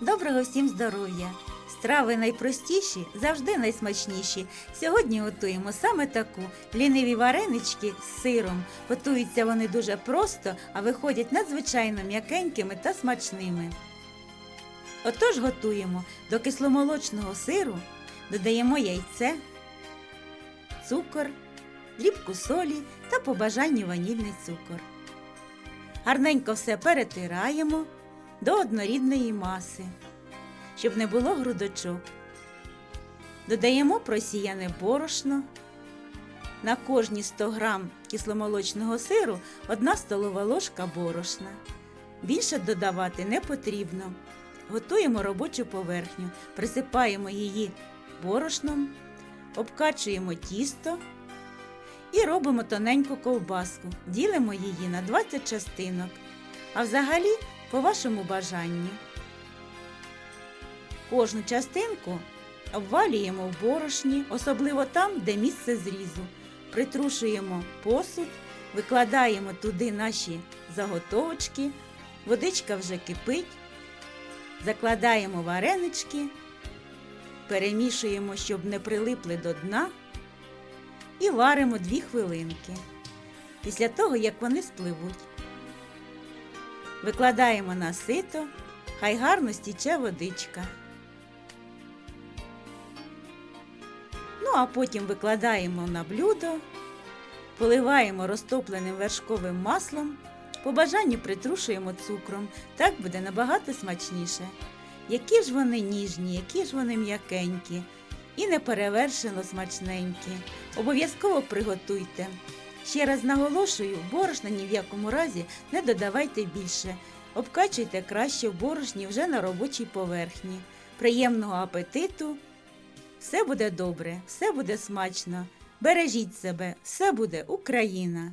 Доброго всім здоров'я! Страви найпростіші, завжди найсмачніші. Сьогодні готуємо саме таку ліниві варенички з сиром. Готуються вони дуже просто, а виходять надзвичайно м'якенькими та смачними. Отож готуємо до кисломолочного сиру, додаємо яйце, цукор, дрібку солі та по бажанню ванільний цукор. Гарненько все перетираємо до однорідної маси, щоб не було грудочок. Додаємо просіяне борошно. На кожні 100 грам кисломолочного сиру 1 столова ложка борошна. Більше додавати не потрібно. Готуємо робочу поверхню, присипаємо її борошном, обкачуємо тісто і робимо тоненьку ковбаску. Ділимо її на 20 частинок. А взагалі по вашому бажанню. Кожну частинку обвалюємо в борошні, особливо там, де місце зрізу. Притрушуємо посуд, викладаємо туди наші заготовочки, водичка вже кипить, закладаємо варенички, перемішуємо, щоб не прилипли до дна, і варимо 2 хвилинки. Після того, як вони спливуть. Викладаємо на сито, хай гарно стіче водичка. Ну, а потім викладаємо на блюдо, поливаємо розтопленим вершковим маслом, по бажанню притрушуємо цукром. Так буде набагато смачніше. Які ж вони ніжні, які ж вони м'якенькі і неперевершено смачненькі. Обов'язково приготуйте. Ще раз наголошую, борошна ні в якому разі не додавайте більше. Обкачуйте краще в борошні вже на робочій поверхні. Приємного апетиту! Все буде добре, все буде смачно. Бережіть себе, все буде Україна!